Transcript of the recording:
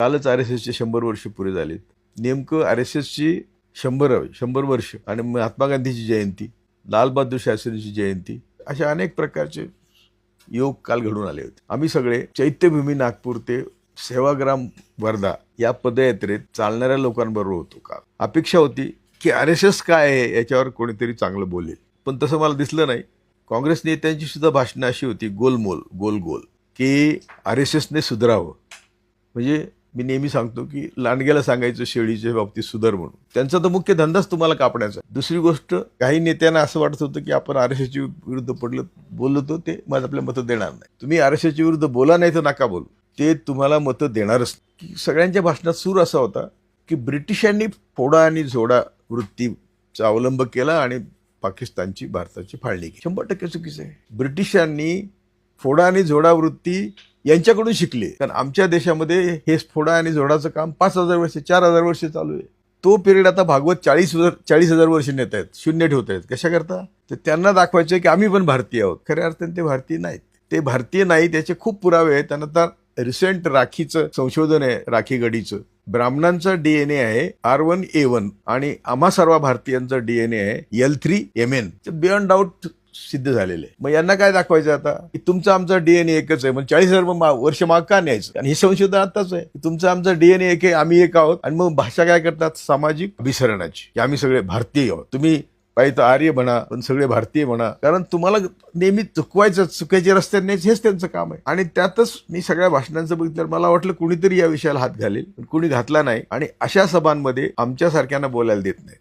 कालच R S एसचे शंभर वर्ष पुरे झालेत. नेमकं आर एस एसची शंभर शंभर वर्ष आणि महात्मा गांधीची जयंती लालबहादूर शास्त्रींची जयंती अशा अनेक प्रकारचे योग काल घडून आले होते. आम्ही सगळे चैत्यभूमी नागपूर ते सेवाग्राम वर्धा या पदयात्रेत चालणाऱ्या लोकांबरोबर होतो काल. अपेक्षा होती की आर एस एस काय आहे याच्यावर कोणीतरी चांगलं बोलेल. पण तसं मला दिसलं नाही. काँग्रेस नेत्यांची सुद्धा भाषणं अशी होती गोलमोल गोल गोल की आर एस एसने सुधरावं. म्हणजे मी नेहमी सांगतो की लांडग्याला सांगायचं शेळीच्या बाबतीत सुधार म्हणून. त्यांचा तर मुख्य धंदाच तुम्हाला कापण्याचा दुसरी गोष्ट काही नेत्यांना असं वाटत होतं की आपण आर एस एसच्या विरुद्ध पडलं बोललो तो ते माझं आपल्या मतं देणार नाही. तुम्ही आर एस एसच्या विरुद्ध बोला नाही तर नका बोलू. ते तुम्हाला मतं देणारच की सगळ्यांच्या भाषणात सूर असा होता की ब्रिटिशांनी फोडा आणि झोडा वृत्तीचा अवलंब केला आणि पाकिस्तानची भारताची फाळणी केली. शंभर टक्के चुकीचं आहे. ब्रिटिशांनी फोडा आणि झोडा वृत्ती यांच्याकडून शिकले. कारण आमच्या देशामध्ये हे फोडा आणि झोडाचं काम पाच हजार वर्ष चार हजार वर्ष चालू आहे. तो पिरियड आता भागवत चाळीस हजार चाळीस हजार वर्ष नेत आहेत शून्य ठेवत आहेत. कशा करता? तर त्यांना दाखवायचं की आम्ही पण भारतीय आहोत. खऱ्या अर्थाने ते भारतीय नाहीत. ते भारतीय नाही त्याचे खूप पुरावे आहेत. त्यानंतर रिसेंट राखीचं संशोधन आहे राखी गडीचं ब्राह्मणांचा डीएनए आहे आर वन ए वन आणि आम्हा सर्व भारतीयांचा डीएनए आहे L three M N beyond doubt सिद्ध झालेले आहे. मग यांना काय दाखवायचं आता? की तुमचं आमचं डीएनए एकच आहे. मग चाळीस हजार मा- वर्ष माग का न्यायचं? आणि हे संशोधन आताच आहे. की तुमचं आमचं डीएनए एक आहे आम्ही एक आहोत. आणि मग भाषा काय करतात? सामाजिक अभिसरणाची. की आम्ही सगळे भारतीय आहोत. तुम्ही पाहिजे तर आर्य म्हणा पण सगळे भारतीय म्हणा. कारण तुम्हाला नेहमी चुकवायचं चुकायचे रस्ते न्यायचे हेच त्यांचं काम आहे. आणि त्यातच मी सगळ्या भाषणांचं बघितलं मला वाटलं कुणीतरी या विषयाला हात घालेल. पण कुणी घातला नाही. आणि अशा सभांमध्ये आमच्यासारख्यांना बोलायला देत नाही.